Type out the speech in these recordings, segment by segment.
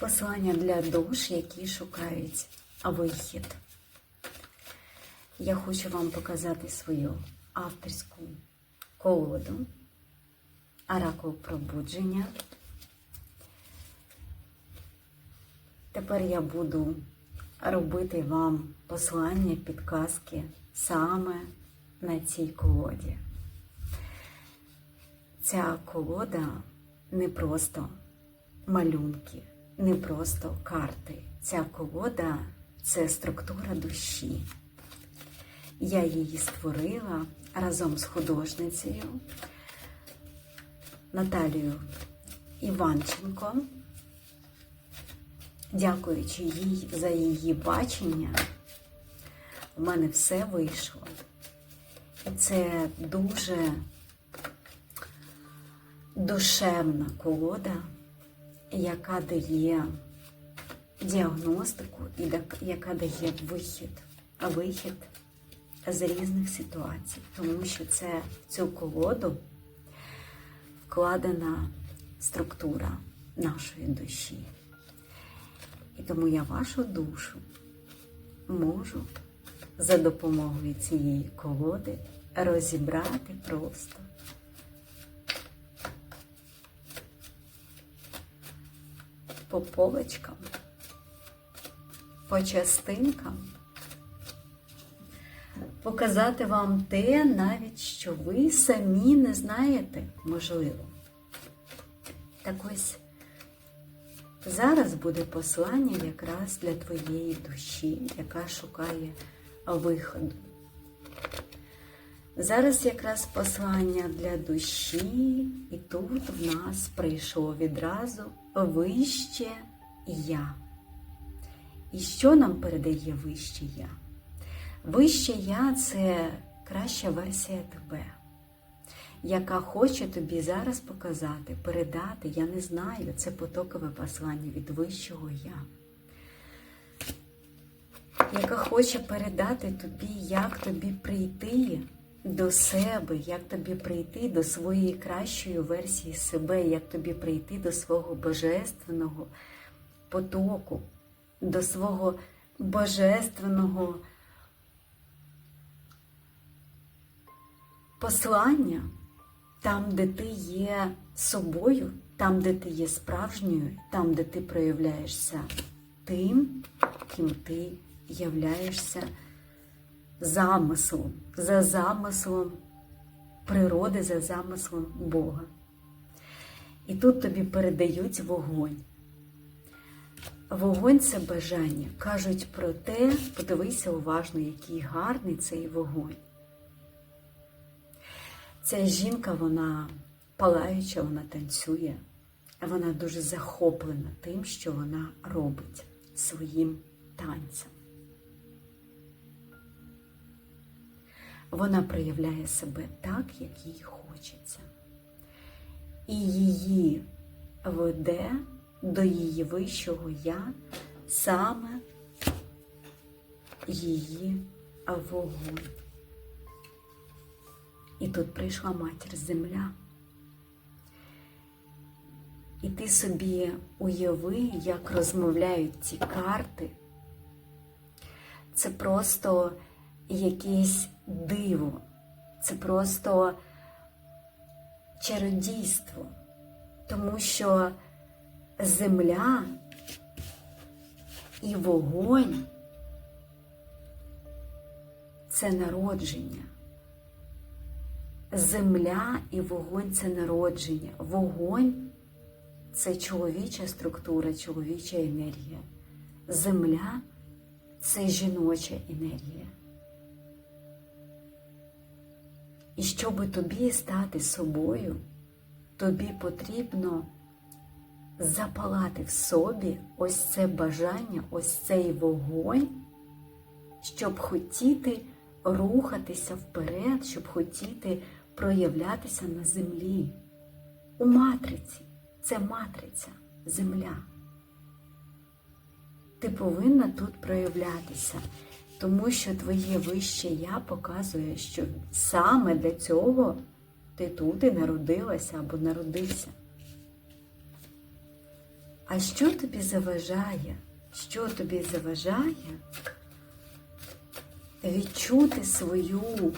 Послання для душ, які шукають вихід. Я хочу вам показати свою авторську колоду Оракул пробудження. Тепер я буду робити вам послання, підказки саме на цій колоді. Ця колода не просто малюнки, не просто карти. Ця колода це структура душі. Я її створила разом з художницею Наталією Іванченко. Дякуючи їй за її бачення, у мене все вийшло. І це дуже душевна колода, яка дає діагностику і яка дає вихід, вихід з різних ситуацій, тому що це в цю колоду вкладена структура нашої душі. І тому я вашу душу можу за допомогою цієї колоди розібрати просто. По полочкам, по частинкам, показати вам те, навіть що ви самі не знаєте, можливо. Так ось зараз буде послання якраз для твоєї душі, яка шукає виходу. Зараз якраз послання для душі, і тут в нас прийшло відразу вище я. І що нам передає вище я? Вище я це краща версія тебе, яка хоче тобі зараз показати, передати, я не знаю, це потокове послання від вищого я, яка хоче передати тобі, як тобі прийти до себе, як тобі прийти до своєї кращої версії себе, як тобі прийти до свого божественного потоку, до свого божественного послання там, де ти є собою, там, де ти є справжньою, там, де ти проявляєшся тим, ким ти являєшся замислом, за замислом природи, за замислом Бога. І тут тобі передають вогонь. Вогонь це бажання. Кажуть про те, подивися уважно, який гарний цей вогонь. Ця жінка, вона палаюча, вона танцює, вона дуже захоплена тим, що вона робить своїм танцем. Вона проявляє себе так, як їй хочеться. І її веде до її вищого я саме її вогонь. І тут прийшла матір земля. І ти собі уяви, як розмовляють ці карти. Це просто якесь диво, це просто чародійство, тому що земля і вогонь це народження. Земля і вогонь це народження. Вогонь це чоловіча структура, чоловіча енергія. Земля це жіноча енергія. І щоб тобі стати собою, тобі потрібно запалати в собі ось це бажання, ось цей вогонь, щоб хотіти рухатися вперед, щоб хотіти проявлятися на землі. У матриці. Це матриця, земля. Ти повинна тут проявлятися, тому що твоє вище я показує, що саме для цього ти тут і народилася або народився. А що тобі заважає? Що тобі заважає відчути свою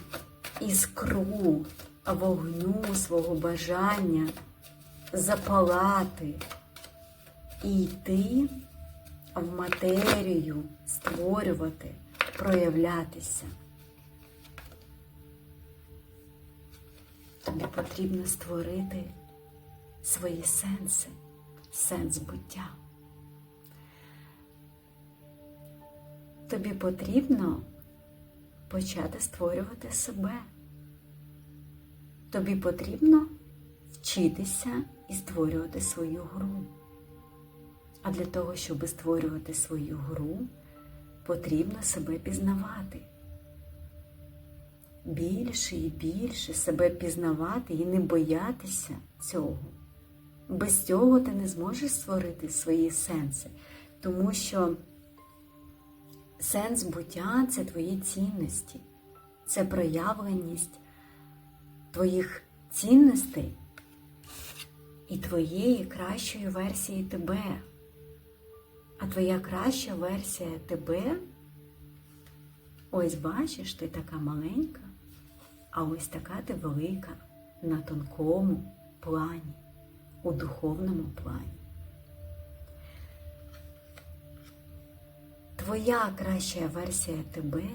іскру вогню, свого бажання запалати і йти в матерію, створювати, проявлятися? Тобі потрібно створити свої сенси, сенс буття. Тобі потрібно почати створювати себе. Тобі потрібно вчитися і створювати свою гру. А для того, щоб створювати свою гру, потрібно себе пізнавати. Більше і більше себе пізнавати і не боятися цього. Без цього ти не зможеш створити свої сенси, тому що сенс буття це твої цінності, це проявленість твоїх цінностей і твоєї кращої версії тебе. А твоя краща версія тебе, ось бачиш, ти така маленька, а ось така ти велика на тонкому плані, у духовному плані. Твоя краща версія тебе,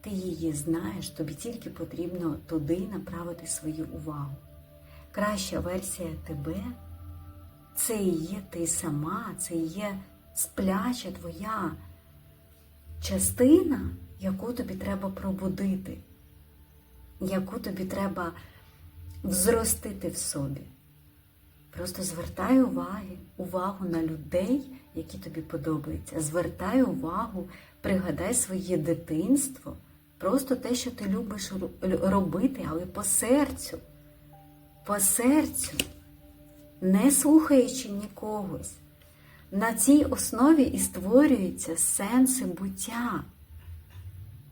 ти її знаєш, тобі тільки потрібно туди направити свою увагу. Краща версія тебе це і є ти сама, це і є спляча твоя частина, яку тобі треба пробудити, яку тобі треба взростити в собі. Просто звертай уваги, увагу на людей, які тобі подобаються. Звертай увагу, пригадай своє дитинство, просто те, що ти любиш робити, але по серцю, по серцю, не слухаючи нікогось. На цій основі і створюються сенси буття.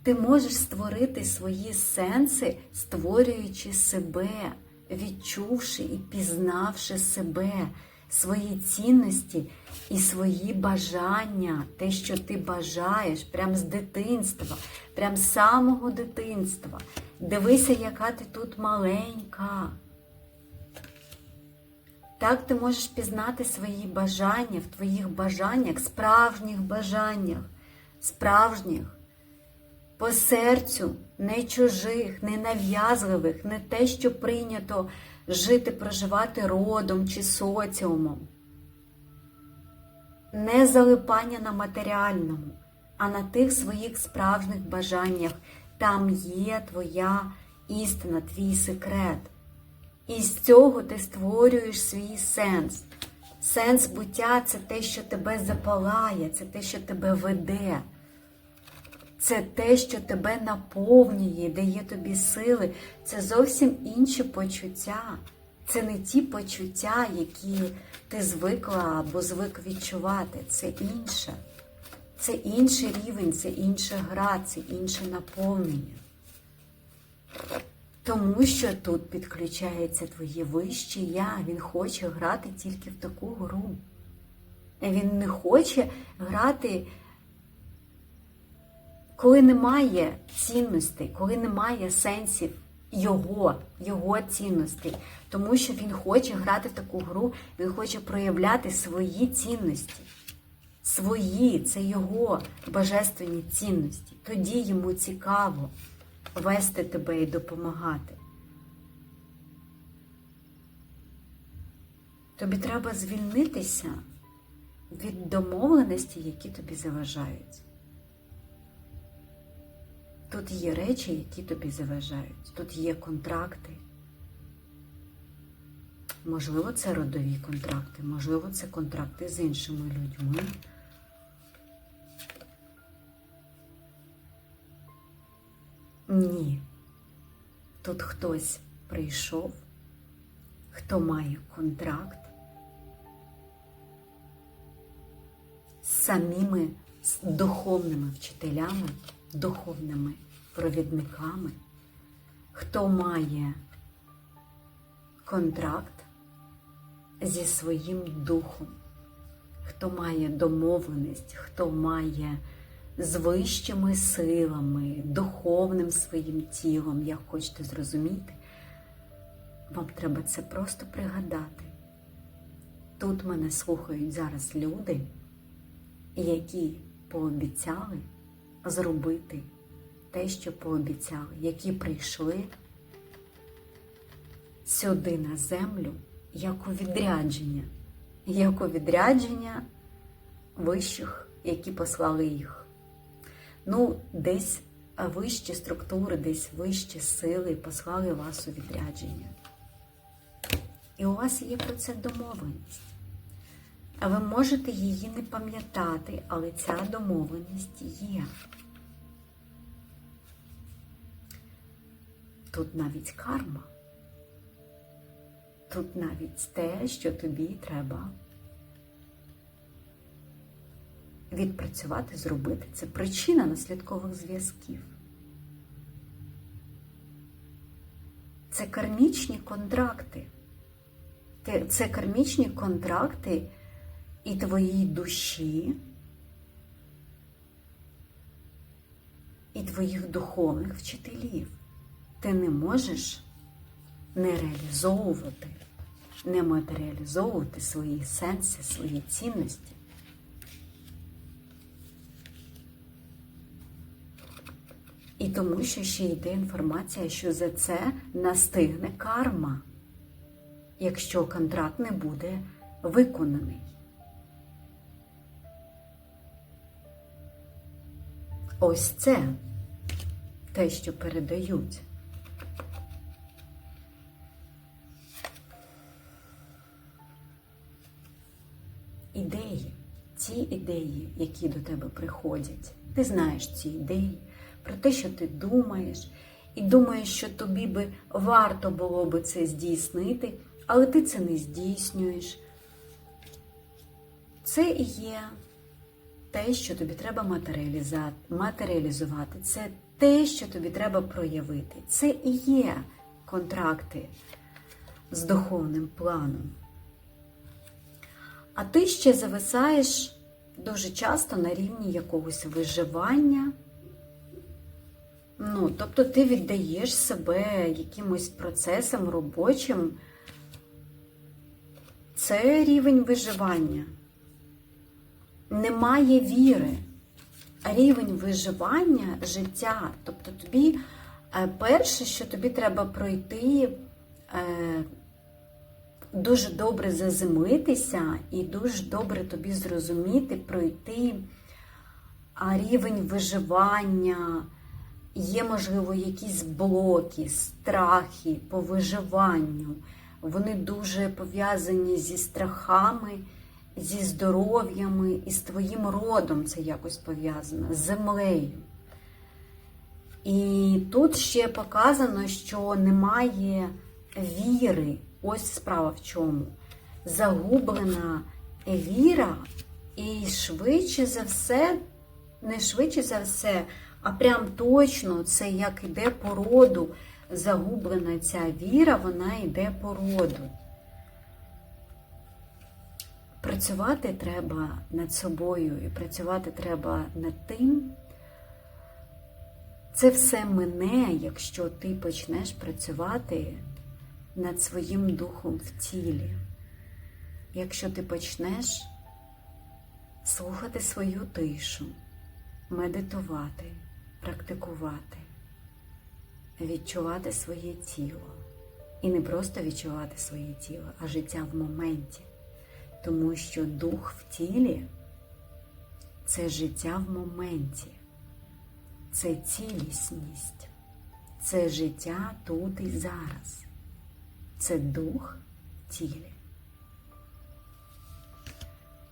Ти можеш створити свої сенси, створюючи себе, відчувши і пізнавши себе, свої цінності і свої бажання, те, що ти бажаєш, прям з дитинства, прям з самого дитинства. Дивися, яка ти тут маленька. Так ти можеш пізнати свої бажання в твоїх бажаннях, справжніх бажаннях, справжніх, по серцю, не чужих, не нав'язливих, не те, що прийнято жити, проживати родом чи соціумом. Не залипання на матеріальному, а на тих своїх справжніх бажаннях. Там є твоя істина, твій секрет. І з цього ти створюєш свій сенс. Сенс буття це те, що тебе запалає, це те, що тебе веде. Це те, що тебе наповнює, дає тобі сили. Це зовсім інші почуття. Це не ті почуття, які ти звикла або звик відчувати. Це інше. Це інший рівень, це інша гра, це інше наповнення. Тому що тут підключається твоє вище я, він хоче грати тільки в таку гру. Він не хоче грати, коли немає цінностей, коли немає сенсів його, його цінностей. Тому що він хоче грати в таку гру, він хоче проявляти свої цінності. Свої, це його божественні цінності. Тоді йому цікаво вести тебе і допомагати. Тобі треба звільнитися від домовленості, які тобі заважають. Тут є речі, які тобі заважають. Тут є контракти. Можливо, це родові контракти, можливо, це контракти з іншими людьми. Ні. Тут хтось прийшов, хто має контракт з самими духовними вчителями, духовними провідниками, хто має контракт зі своїм духом, хто має домовленість, хто має з вищими силами, духовним своїм тілом, як хочете зрозуміти, вам треба це просто пригадати. Тут мене слухають зараз люди, які пообіцяли зробити те, що пообіцяли, які прийшли сюди на землю як у відрядження, як у відрядження вищих, які послали їх. Ну, десь вищі структури, десь вищі сили послали вас у відрядження. І у вас є про це домовленість. А ви можете її не пам'ятати, але ця домовленість є. Тут навіть карма. Тут навіть те, що тобі треба відпрацювати, зробити. Це причина наслідкових зв'язків. Це кармічні контракти. Це кармічні контракти і твоїй душі, і твоїх духовних вчителів. Ти не можеш не реалізовувати, не матеріалізовувати свої сенси, свої цінності. І тому, що ще йде інформація, що за це настигне карма, якщо контракт не буде виконаний. Ось це те, що передають. Ідеї, ті ідеї, які до тебе приходять, ти знаєш ці ідеї про те, що ти думаєш, і думаєш, що тобі би варто було би це здійснити, але ти це не здійснюєш. Це і є те, що тобі треба матеріалізувати. Це те, що тобі треба проявити. Це і є контракти з духовним планом. А ти ще зависаєш дуже часто на рівні якогось виживання. Ну, тобто ти віддаєш себе якимось процесам робочим. Це рівень виживання. Немає віри. Рівень виживання життя. Тобто тобі е, перше, що тобі треба пройти, е, дуже добре заземлитися і дуже добре тобі зрозуміти, пройти рівень виживання. Є, можливо, якісь блоки, страхи по виживанню. Вони дуже пов'язані зі страхами, зі здоров'ями і з твоїм родом це якось пов'язано, з землею. І тут ще показано, що немає віри. Ось справа в чому. Загублена віра, і швидше за все, не швидше за все, а прям точно це як іде по роду, загублена ця віра, вона йде по роду. Працювати треба над собою і працювати треба над тим. Це все мине, якщо ти почнеш працювати над своїм духом в тілі. Якщо ти почнеш слухати свою тишу, медитувати, практикувати, відчувати своє тіло. І не просто відчувати своє тіло, а життя в моменті. Тому що дух в тілі це життя в моменті, це цілісність, це життя тут і зараз, це дух в тілі.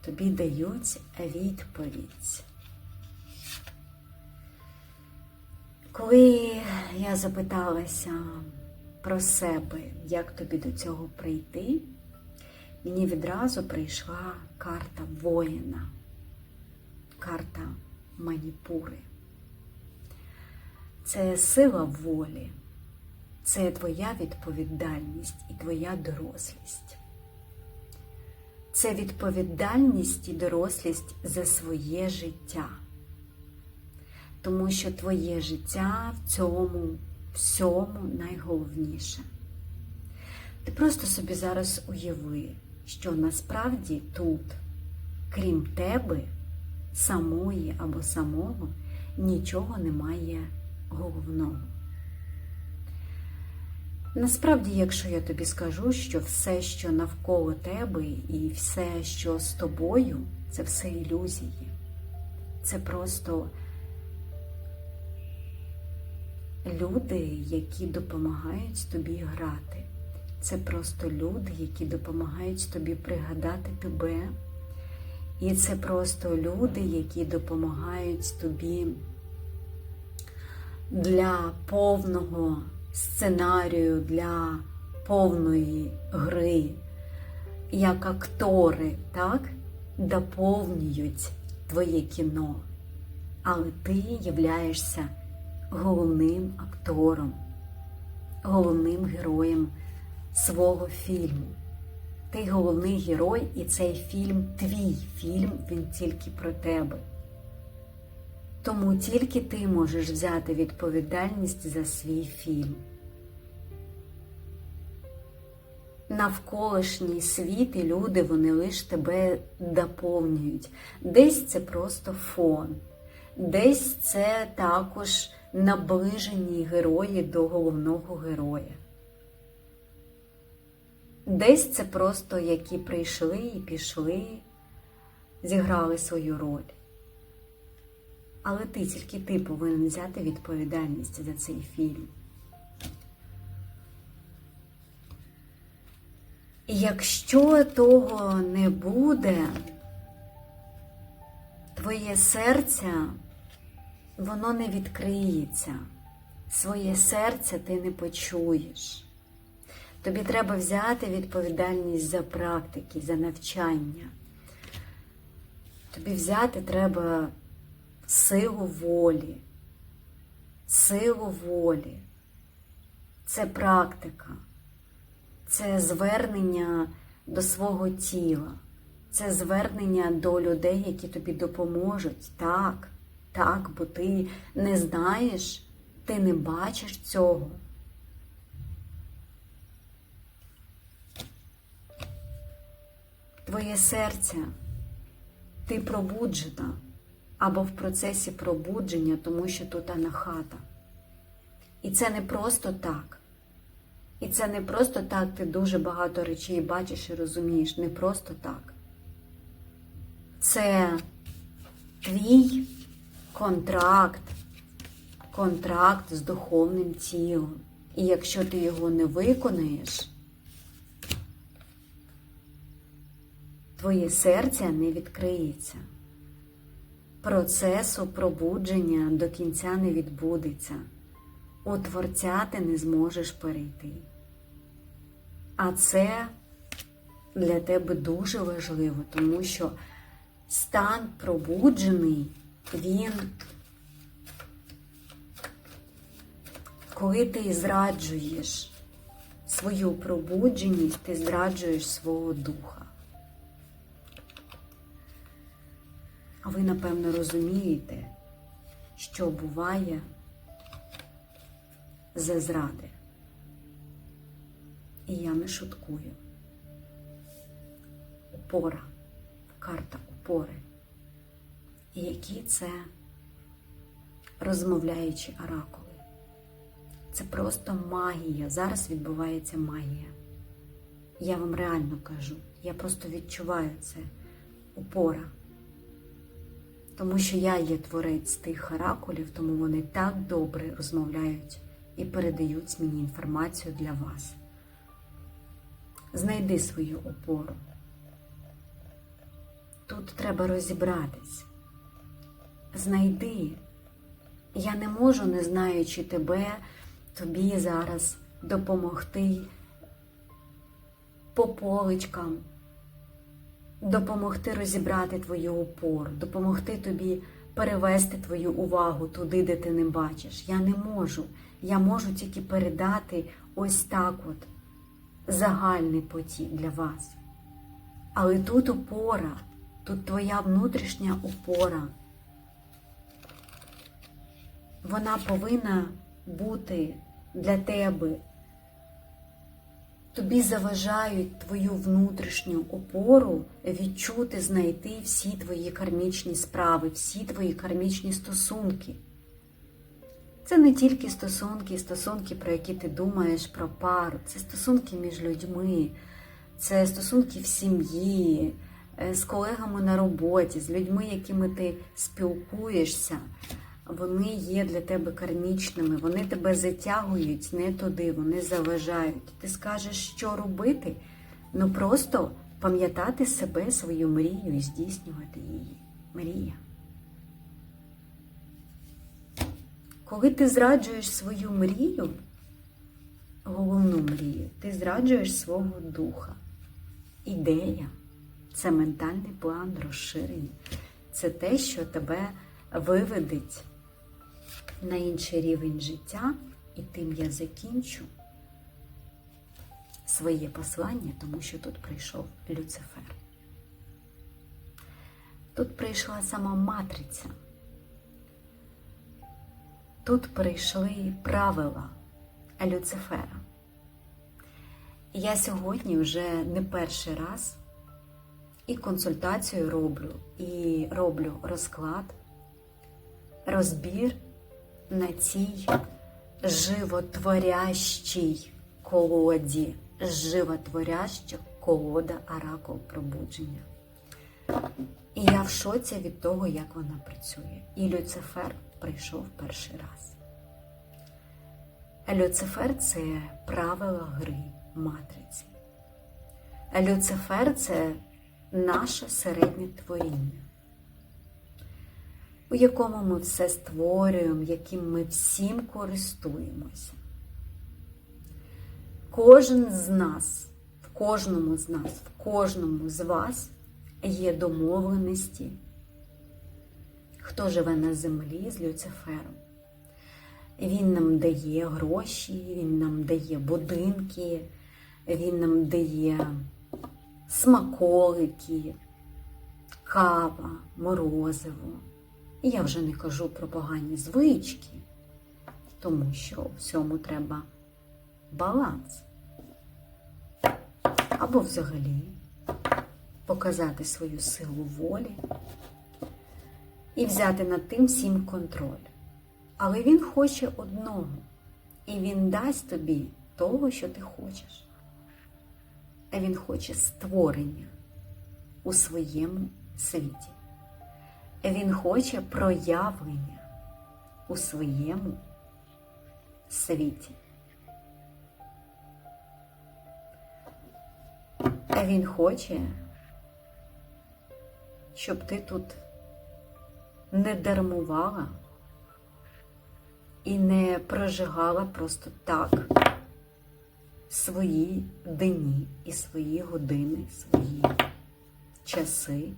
Тобі дають відповідь. Коли я запиталася про себе, як тобі до цього прийти, мені відразу прийшла карта воїна, карта маніпури. Це сила волі, це твоя відповідальність і твоя дорослість. це відповідальність і дорослість за своє життя. Тому що твоє життя в цьому всьому найголовніше. Ти просто собі зараз уяви, що насправді тут, крім тебе, самої або самого, нічого немає головного. Насправді, якщо я тобі скажу, що все, що навколо тебе, і все, що з тобою, це все ілюзії. Це просто люди, які допомагають тобі грати. Це просто люди, які допомагають тобі пригадати тебе. І це просто люди, які допомагають тобі для повного сценарію, для повної гри, як актори, так, доповнюють твоє кіно. Але ти являєшся головним актором, головним героєм свого фільму. Ти головний герой, і цей фільм твій фільм, він тільки про тебе. Тому тільки ти можеш взяти відповідальність за свій фільм. Навколишній світ і люди, вони лише тебе доповнюють. Десь це просто фон, десь це також наближені герої до головного героя. Десь це просто які прийшли і пішли, зіграли свою роль. Але ти тільки ти повинен взяти відповідальність за цей фільм. І якщо того не буде, твоє серце, воно не відкриється, своє серце ти не почуєш. Тобі треба взяти відповідальність за практики, за навчання. Тобі взяти треба силу волі, силу волі. Це практика, це звернення до свого тіла, це звернення до людей, які тобі допоможуть. Так, так, бо ти не знаєш, ти не бачиш цього. Твоє серце, ти пробуджена або в процесі пробудження, тому що тут анахата. І це не просто так. І це не просто так, ти дуже багато речей бачиш і розумієш. Не просто так. Це твій контракт, контракт з духовним тілом. І якщо ти його не виконаєш, твоє серце не відкриється. Процесу пробудження до кінця не відбудеться. У Творця ти не зможеш перейти. А це для тебе дуже важливо, тому що стан пробуджений, він, коли ти зраджуєш свою пробудженість, ти зраджуєш свого духа. А ви, напевно, розумієте, що буває за зради. І я не шуткую. Опора, карта опори. І які це розмовляючі оракули. Це просто магія. Зараз відбувається магія. Я вам реально кажу. Я просто відчуваю це опора. Тому що я є творець тих оракулів, тому вони так добре розмовляють і передають мені інформацію для вас. Знайди свою опору. Тут треба розібратись. Знайди. Я не можу, не знаючи тебе, тобі зараз допомогти по поличкам допомогти розібрати твою опору, допомогти тобі перевести твою увагу туди, де ти не бачиш. Я не можу. Я можу тільки передати ось так от загальний потік для вас. Але тут опора, тут твоя внутрішня опора. Вона повинна бути для тебе. Тобі заважають твою внутрішню опору відчути, знайти всі твої кармічні справи, всі твої кармічні стосунки. Це не тільки стосунки, стосунки, про які ти думаєш про пару, це стосунки між людьми, це стосунки в сім'ї, е, з колегами на роботі, з людьми, якими ти спілкуєшся. Вони є для тебе кармічними, вони тебе затягують не туди, вони заважають. Ти скажеш, що робити? Ну просто пам'ятати себе, свою мрію і здійснювати її. Мрія. Коли ти зраджуєш свою мрію, головну мрію, ти зраджуєш свого духа. Ідея це ментальний план розширення. Це те, що тебе виведеть на інший рівень життя, і тим я закінчу своє послання, тому що тут прийшов Люцифер. Тут прийшла сама матриця. Тут прийшли правила Люцифера. Я сьогодні вже не перший раз і консультацію роблю, і роблю розклад, розбір на цій животворящій колоді, животворяща колода оракул пробудження. І я в шоці від того, як вона працює. І Люцифер прийшов перший раз. Люцифер це правила гри матриці. Люцифер це наше середнє творіння, у якому ми все створюємо, яким ми всім користуємося. Кожен з нас, в кожному з нас, в кожному з вас є домовленості, хто живе на землі з Люцифером. Він нам дає гроші, він нам дає будинки, він нам дає смаколики, кава, морозиво. Я вже не кажу про погані звички, тому що всьому треба баланс. Або взагалі показати свою силу волі і взяти над тим всім контроль. Але він хоче одного, і він дасть тобі того, що ти хочеш. А він хоче створення у своєму світі. Він хоче проявлення у своєму світі. Він хоче, щоб ти тут не дармувала і не прожигала просто так свої дні і свої години, свої часи.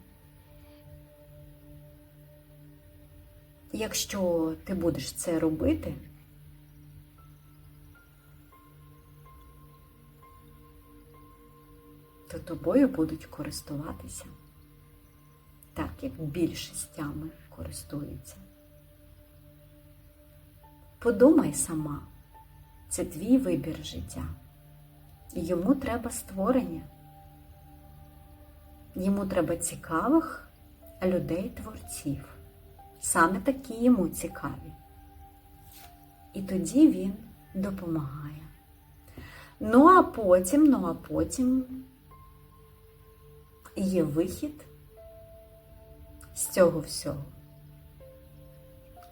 Якщо ти будеш це робити, то тобою будуть користуватися так, як більшістями користуються. Подумай сама, це твій вибір життя. Йому треба створення. Йому треба цікавих людей-творців. Саме такі йому цікаві. І тоді він допомагає. Ну, а потім, ну а потім є вихід з цього всього.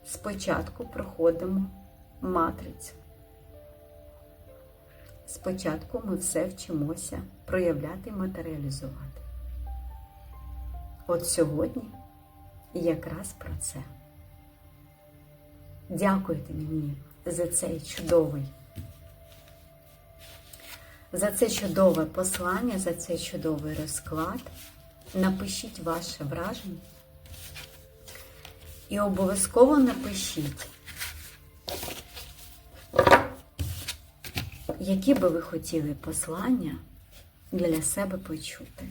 Спочатку проходимо матрицю. Спочатку ми все вчимося проявляти і матеріалізувати. От сьогодні якраз про це. Дякуйте мені за цей чудовий, за це чудове послання, за цей чудовий розклад. Напишіть ваше враження. І обов'язково напишіть, які би ви хотіли послання для себе почути.